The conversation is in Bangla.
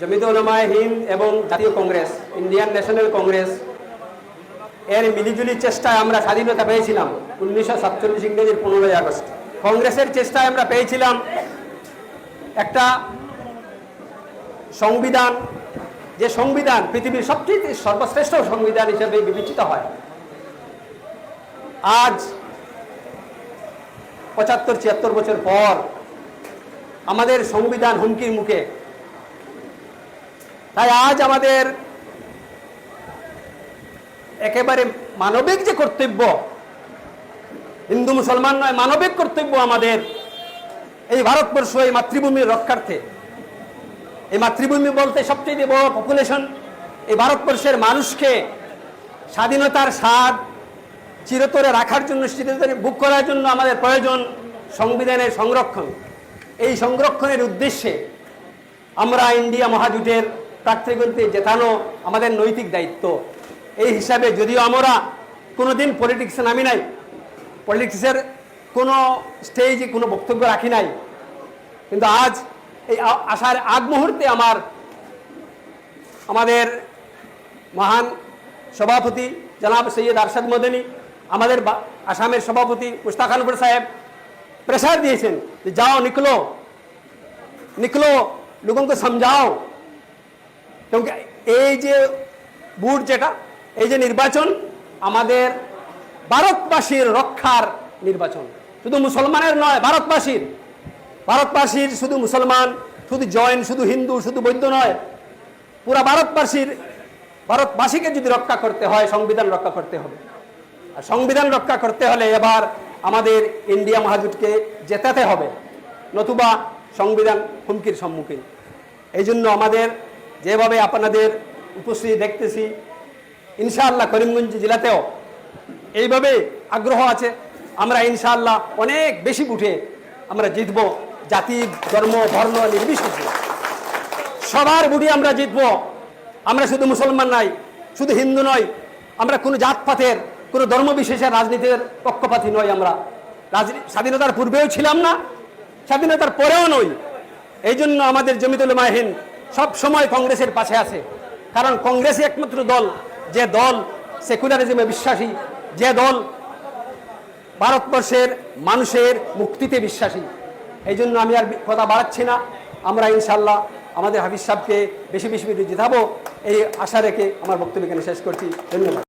জমিত উলামায়ে হিন্দ এবং জাতীয় কংগ্রেস, ইন্ডিয়ান ন্যাশনাল কংগ্রেস। এর মিলিজুলি চেষ্টায় আমরা স্বাধীনতা পেয়েছিলাম উনিশশো সাতচল্লিশ ইংরেজির পনেরোই আগস্ট। কংগ্রেসের চেষ্টায় আমরা পেয়েছিলাম একটা সংবিধান, যে সংবিধান পৃথিবীর সবচেয়ে সর্বশ্রেষ্ঠ সংবিধান হিসেবে বিবেচিত হয়। আজ পঁচাত্তর, ছিয়াত্তর বছর পর আমাদের সংবিধান হুমকির মুখে তাই আজ আমাদের একেবারে মানবিক যে কর্তব্য, হিন্দু মুসলমান নয়, মানবিক কর্তব্য আমাদের এই ভারতবর্ষ, এই মাতৃভূমির রক্ষার্থে। এই মাতৃভূমি বলতে সবচেয়ে বড় পপুলেশন এই ভারতবর্ষের মানুষকে স্বাধীনতার স্বাদ চিরতরে রাখার জন্য চিরতরে বুক করার জন্য আমাদের প্রয়োজন সংবিধানের সংরক্ষণ। এই সংরক্ষণের উদ্দেশ্যে আমরা ইন্ডিয়া মহাজোটের প্রার্থীগুলিতে জেতানো আমাদের নৈতিক দায়িত্ব। এই হিসাবে যদিও আমরা কোনো দিন পলিটিক্সে নামি নাই পলিটিক্সের কোনো স্টেজে কোনো বক্তব্য রাখি নাই, কিন্তু আজ এই আসার আগ মুহূর্তে আমার, আমাদের মহান সভাপতি জনাব সৈয়দ আরশাদ মদনী, আমাদের আসামের সভাপতি মুস্তাক খানপুর সাহেব প্রেসার দিয়েছেন যে যাও, নিকলো নিকলো, লোককে সমঝাও। এবং এই যে বুট যেটা, এই যে নির্বাচন, আমাদের ভারতবাসীর রক্ষার নির্বাচন। শুধু মুসলমানের নয়, ভারতবাসীর। ভারতবাসীর শুধু মুসলমান, শুধু জৈন, শুধু হিন্দু, শুধু বৈদ্য নয়। পুরা ভারতবাসীর, ভারতবাসীকে যদি রক্ষা করতে হয়, সংবিধান রক্ষা করতে হবে। আর সংবিধান রক্ষা করতে হলে এবার আমাদের ইন্ডিয়া মহাজুটকে জেতাতে হবে, নতুবা সংবিধান হুমকির সম্মুখীন। এই জন্য আমাদের যেভাবে আপনাদের উপস্থিতি দেখতেছি, ইনশাআল্লাহ করিমগঞ্জ জেলাতেও এইভাবে আগ্রহ আছে। আমরা ইনশাআল্লাহ অনেক বেশি উঠে আমরা জিতব। জাতি, ধর্ম, বর্ণ নির্বিশেষে। সবার বুড়ি আমরা জিতবো। আমরা শুধু মুসলমান নাই শুধু হিন্দু নয়, আমরা কোনো জাতপাতের, কোনো ধর্ম বিশেষের রাজনীতির পক্ষপাতী নই আমরা। স্বাধীনতার পূর্বেও ছিলাম না, স্বাধীনতার পরেও নই। এই জন্য আমাদের জমিতুল মাহিন সব সময় কংগ্রেসের পাশে আছে। কারণ কংগ্রেসই একমাত্র দল। যে দল সেকুলারিজমে বিশ্বাসী, যে দল ভারতবর্ষের মানুষের মুক্তিতে বিশ্বাসী। এই জন্য আমি আর কথা বাড়াচ্ছি না। আমরা ইনশাল্লাহ আমাদের হাফিজ সাহেবকে বেশি বেশি করে জিতাবো। এই আশা রেখে আমার বক্তব্য এখানে শেষ করছি। ধন্যবাদ।